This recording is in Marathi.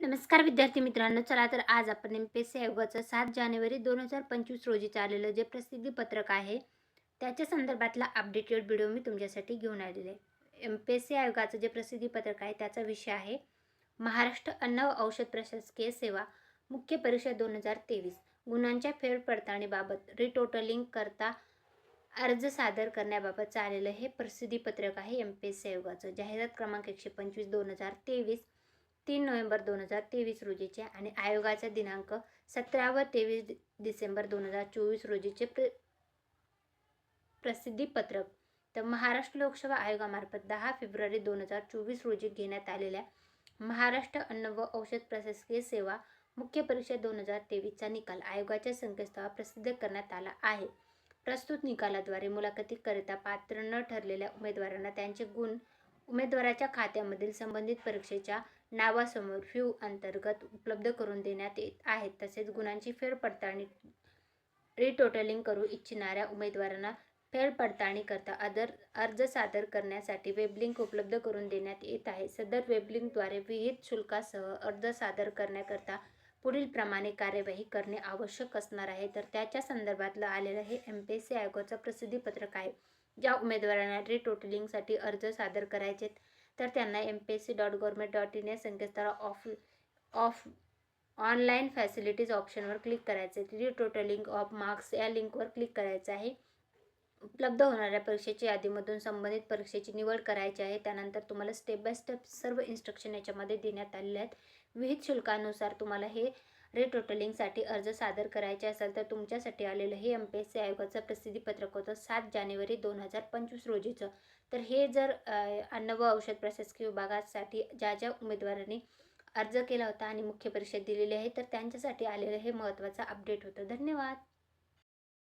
नमस्कार विद्यार्थी मित्रांनो चला तर आज आपण एम पी एस सी आयोगाचं सात जानेवारी दोन हजार पंचवीस रोजीचं आलेलं जे प्रसिद्धी पत्रक आहे त्याच्या संदर्भातला अपडेटेड व्हिडिओ मी तुमच्यासाठी घेऊन आलेले. एम पी एस सी आयोगाचं जे प्रसिद्धी पत्रक आहे त्याचा विषय आहे महाराष्ट्र अन्न व औषध प्रशासकीय सेवा मुख्य परीक्षा दोन हजार तेवीस. गुणांच्या फेरपडताळणीबाबत रिटोटलिंग करता अर्ज सादर करण्याबाबत चाललेलं हे प्रसिद्धी पत्रक आहे एम पी एस सी आयोगाचं. जाहिरात क्रमांक एकशे पंचवीस दोन हजार तेवीस. तीन नोव्हेंबर दोन हजार तेवीस रोजीचे आणि आयोगाचा दिनांक सतरा व तेवीस डिसेंबर दोन हजार चोवीस रोजीचे प्र प्रसिद्धीपत्रक तर महाराष्ट्र लोकसेवा आयोगामार्फत दहा फेब्रुवारी दोन हजार चोवीस रोजी घेण्यात आलेल्या महाराष्ट्र अन्न व औषध प्रशासकीय सेवा मुख्य परीक्षा दोन हजार तेवीसचा निकाल आयोगाच्या संकेतस्थळावर प्रसिद्ध करण्यात आला आहे. प्रस्तुत निकालाद्वारे मुलाखतीकरिता पात्र न ठरलेल्या उमेदवारांना त्यांचे गुण उमेदवाराच्या खात्यामधील संबंधित परीक्षेच्या नावासमोर फ्यू अंतर्गत उपलब्ध करून देण्यात येत आहेत. तसेच गुणांची फेरपडताळणी रिटोटलिंग करू इच्छिणाऱ्या उमेदवारांना फेरपडताळणी करता अदर अर्ज सादर करण्यासाठी वेबलिंक उपलब्ध करून देण्यात येत आहे. सदर वेबलिंकद्वारे विहित शुल्कासह अर्ज सादर करण्याकरता पुढीलप्रमाणे कार्यवाही करणे आवश्यक असणार आहे. तर त्याच्या संदर्भातलं आलेलं हे एम पी एस सी आयोगाचं प्रसिद्धीपत्रक आहे. ज्या उमेदवारांना रिटोटलिंगसाठी अर्ज सादर करायचे तर त्यांना M P S C dot government dot in या संकेतस्थळा ऑफ ऑफ ऑनलाईन फॅसिलिटीज ऑप्शनवर क्लिक करायचे रिटोटलिंग ऑफ मार्क्स या लिंकवर क्लिक करायचं आहे. उपलब्ध होणाऱ्या परीक्षेच्या यादीमधून संबंधित परीक्षेची निवड करायची आहे. त्यानंतर तुम्हाला स्टेप बाय स्टेप सर्व इन्स्ट्रक्शन याच्यामध्ये देण्यात आलेले आहेत. विहित शुल्कानुसार तुम्हाला हे रिटोटलिंगसाठी अर्ज सादर करायचे असेल तर तुमच्यासाठी आलेलं हे एम पी एस सी आयोगाचं प्रसिद्धीपत्रक होतं सात जानेवारी दोन हजार पंचवीस रोजीचं. तर हे जर अन्न व औषध प्रशासकीय विभागासाठी ज्या ज्या उमेदवारांनी अर्ज केला होता आणि मुख्य परीक्षा दिलेली आहे तर त्यांच्यासाठी आलेलं हे महत्त्वाचं अपडेट होतं. धन्यवाद!